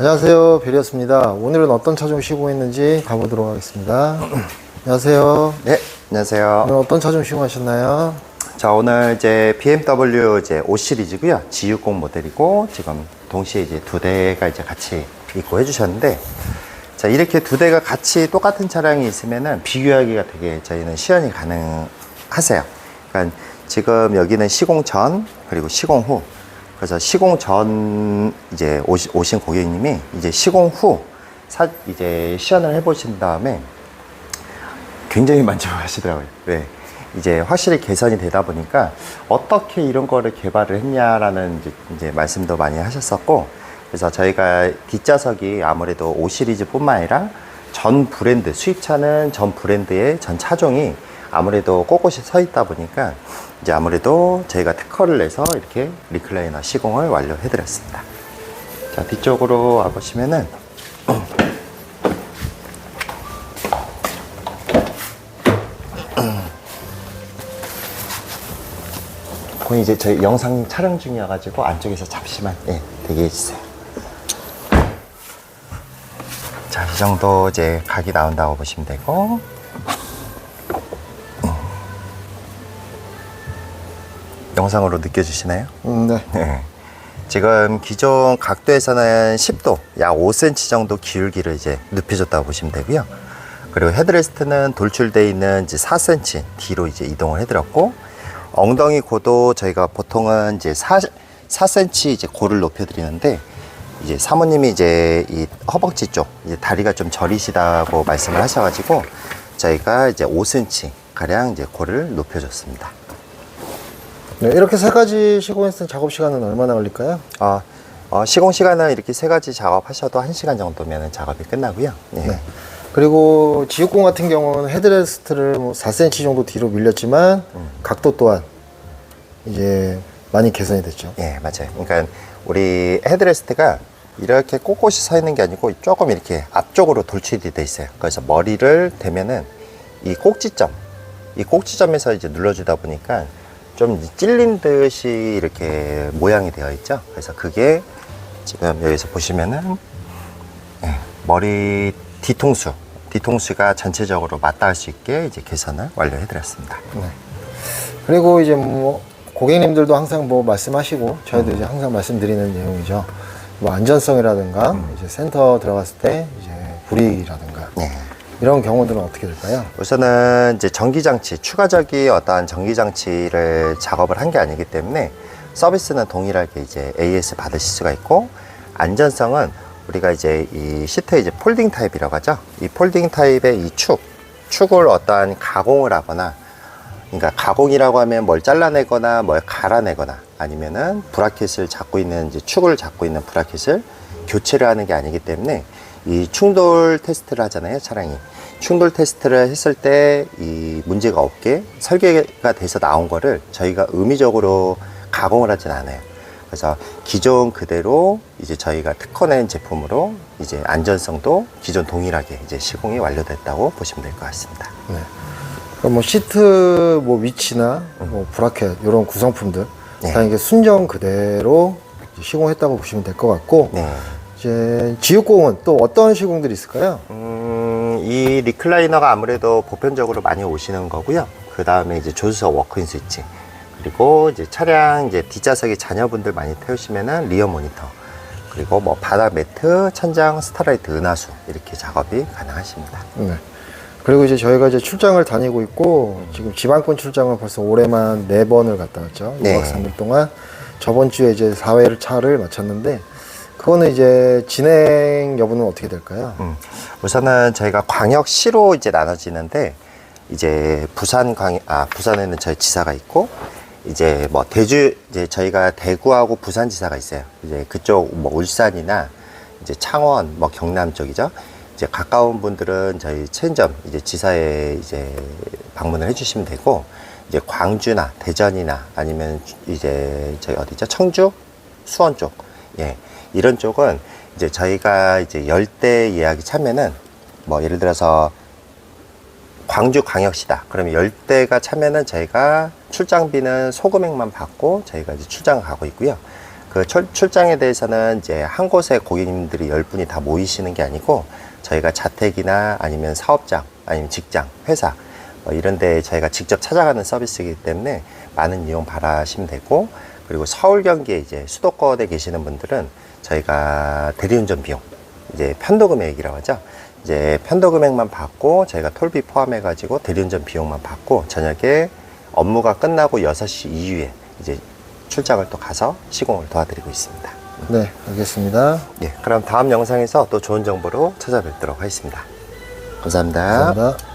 안녕하세요. 베리였습니다. 오늘은 어떤 차좀 시공했는지 가보도록 하겠습니다. 안녕하세요. 네, 안녕하세요. 오늘 어떤 차좀 시공하셨나요? 자, 오늘 이제 BMW 이제 5 시리즈고요. G60 모델이고 지금 동시에 이제 두 대가 이제 같이 입고 해주셨는데, 자 이렇게 두 대가 같이 똑같은 차량이 있으면은 비교하기가 되게 저희는 시연이 가능하세요. 그러니까 지금 여기는 시공 전 그리고 시공 후. 그래서 시공 전 이제 오시, 오신 고객님이 이제 시공 후 사, 이제 시연을 해보신 다음에 굉장히 만족하시더라고요. 네. 이제 확실히 개선이 되다 보니까 어떻게 이런 거를 개발을 했냐라는 이제, 이제 말씀도 많이 하셨었고, 그래서 저희가 뒷좌석이 아무래도 5 시리즈뿐만 아니라 전 브랜드, 수입차는 전 브랜드의 전 차종이 아무래도 꼿꼿이 서 있다 보니까 이제 아무래도 저희가 특허를 내서 이렇게 리클라이너 시공을 완료해 드렸습니다. 자, 뒤쪽으로 와보시면은 그건 이제 저희 영상 촬영 중이어가지고 안쪽에서 잠시만 예, 대기해 주세요. 자, 이 정도 이제 각이 나온다고 보시면 되고. 영상으로 느껴지시나요? 음, 네. 네. 지금 기존 각도에서는 10도, 약 5cm 정도 기울기를 이제 눕혀줬다고 보시면 되고요. 그리고 헤드레스트는 돌출되어 있는 이제 4cm 뒤로 이제 이동을 해드렸고, 엉덩이 고도 저희가 보통은 이제 4, 4cm 이제 고를 높여드리는데, 이제 사모님이 이제 이 허벅지 쪽, 이제 다리가 좀 저리시다고 말씀을 하셔가지고, 저희가 이제 5cm 가량 이제 고를 높여줬습니다. 네, 이렇게 세 가지 시공했을 때 작업 시간은 얼마나 걸릴까요? 어, 어, 시공 시간은 이렇게 세 가지 작업하셔도 한 시간 정도면 작업이 끝나고요. 예. 네. 그리고 지육공 같은 경우는 헤드레스트를 뭐 4cm 정도 뒤로 밀렸지만 각도 또한 이제 많이 개선이 됐죠. 예, 맞아요. 그러니까 우리 헤드레스트가 이렇게 꼿꼿이 서 있는 게 아니고 조금 이렇게 앞쪽으로 돌출이 돼 있어요. 그래서 머리를 대면은 이 꼭지점, 이 꼭지점에서 이제 눌러주다 보니까 좀 찔린 듯이 이렇게 모양이 되어 있죠. 그래서 그게 지금 여기서 보시면은 예, 머리 뒤통수, 뒤통수가 전체적으로 맞닿을 수 있게 이제 개선을 완료해드렸습니다. 네. 그리고 이제 뭐 고객님들도 항상 뭐 말씀하시고 저희도 이제 항상 말씀드리는 내용이죠. 뭐 안전성이라든가 이제 센터 들어갔을 때 이제 불이익이라든가 네. 이런 경우들은 어떻게 될까요? 우선은 이제 전기장치, 추가적인 어떠한 전기장치를 작업을 한 게 아니기 때문에 서비스는 동일하게 이제 AS 받으실 수가 있고, 안전성은 우리가 이제 이 시트 이제 폴딩 타입이라고 하죠. 이 폴딩 타입의 이 축, 축을 어떠한 가공을 하거나, 그러니까 가공이라고 하면 뭘 잘라내거나 뭘 갈아내거나 아니면은 브라켓을 잡고 있는 이제 축을 잡고 있는 브라켓을 교체를 하는 게 아니기 때문에 이 충돌 테스트를 하잖아요 차량이 충돌 테스트를 했을 때 이 문제가 없게 설계가 돼서 나온 거를 저희가 의미적으로 가공을 하진 않아요 그래서 기존 그대로 이제 저희가 특허낸 제품으로 이제 안전성도 기존 동일하게 이제 시공이 완료됐다고 보시면 될 것 같습니다. 네. 그럼 뭐 시트 뭐 위치나 뭐 브라켓 이런 구성품들 네. 다 이게 순정 그대로 시공했다고 보시면 될 것 같고 네. 이제 지육공은 또 어떤 시공들이 있을까요? 음, 이 리클라이너가 아무래도 보편적으로 많이 오시는 거고요. 그 다음에 이제 조수석 워크인 스위치. 그리고 이제 차량 이제 뒷좌석에 자녀분들 많이 태우시면은 리어 모니터. 그리고 뭐 바닥 매트, 천장 스타라이트 은하수 이렇게 작업이 가능하십니다. 네. 그리고 이제 저희가 이제 출장을 다니고 있고 지금 지방권 출장을 벌써 올해만 네 번을 갔다 왔죠. 네. 2박 3일 동안 저번 주에 이제 4회를 차를 마쳤는데 그거는 이제 진행 여부는 어떻게 될까요? 음, 우선은 저희가 광역시로 이제 나눠지는데 이제 부산 광, 아 부산에는 저희 지사가 있고 이제 뭐 대주 이제 저희가 대구하고 부산 지사가 있어요. 이제 그쪽 뭐 울산이나 이제 창원 뭐 경남 쪽이죠. 이제 가까운 분들은 저희 체인점 이제 지사에 이제 방문을 해주시면 되고 이제 광주나 대전이나 아니면 이제 저희 어디죠 청주 수원 쪽 예 이런 쪽은 이제 저희가 이제 열대 예약이 차면은 뭐 예를 들어서 광주 광역시다. 그러면 열대가 차면은 저희가 출장비는 소금액만 받고 저희가 이제 출장을 가고 있고요. 그 출, 출장에 대해서는 이제 한 곳에 고객님들이 열 분이 다 모이시는 게 아니고 저희가 자택이나 아니면 사업장 아니면 직장, 회사 뭐 이런 데 저희가 직접 찾아가는 서비스이기 때문에 많은 이용 바라시면 되고 그리고 서울 경기에 이제 수도권에 계시는 분들은 저희가 대리운전 비용 이제 편도 금액이라고 하죠. 이제 편도 금액만 받고 저희가 톨비 포함해 가지고 대리운전 비용만 받고 저녁에 업무가 끝나고 6시 이후에 이제 출장을 또 가서 시공을 도와드리고 있습니다. 네, 알겠습니다. 예, 그럼 다음 영상에서 또 좋은 정보로 찾아뵙도록 하겠습니다. 감사합니다. 감사합니다.